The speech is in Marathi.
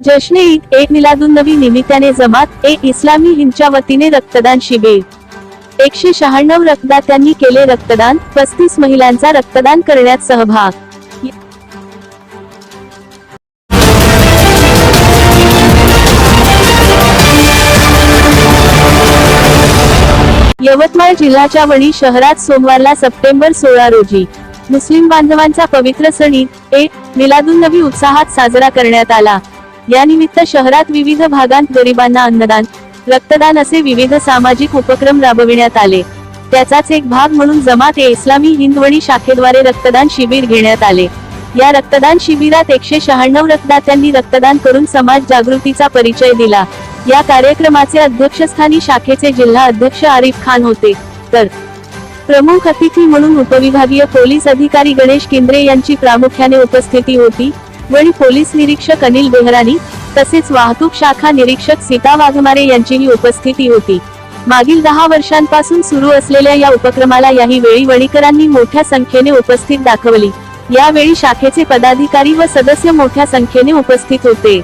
जश्न ईद ए मिलादुन्नबी निमित्ताने जमात ए इस्लामी हिंदच्या वतीने रक्तदान शिबिर. एकशे शहाण्णव रक्तदात्यांनी केले रक्तदान पस्तीस महिलांचा रक्तदान करण्यात सहभाग. यवतमाळ जिल्ह्याच्या वणी शहरात सोमवारला सप्टेंबर सोळा रोजी मुस्लिम बांधवांचा पवित्र सण ईद ए मिलादुन्नबी उत्साहात साजरा करण्यात आला. यानिमित्त शहरात विविध भागांत गरिबांना अन्नदान रक्तदान असे विविध सामाजिक उपक्रम राबविण्यात आले. त्याचाच एक भाग म्हणून जमात ए इस्लामी हिंदवणी शाखेद्वारे रक्तदान शिबिर घेण्यात आले. या रक्तदान शिबिरात एकशे शहाण्णव रक्तदात्यांनी रक्तदान करून समाज जागृतीचा परिचय दिला. या कार्यक्रमाचे अध्यक्षस्थानी शाखेचे जिल्हा अध्यक्ष आरिफ खान होते. तर प्रमुख अतिथी म्हणून उपविभागीय पोलीस अधिकारी गणेश केंद्रे यांची प्रामुख्याने उपस्थिती होती. वणी पोलीस निरीक्षक अनिल बेहरानी तसेच वाहतूक शाखा निरीक्षक सीता वाघमारे यांचीही उपस्थिती होती. मागील दहा वर्षांपासून सुरू असलेल्या या उपक्रमाला याही वेळी वणीकरांनी मोठ्या संख्येने उपस्थित दाखवली. यावेळी शाखेचे पदाधिकारी व सदस्य मोठ्या संख्येने उपस्थित होते.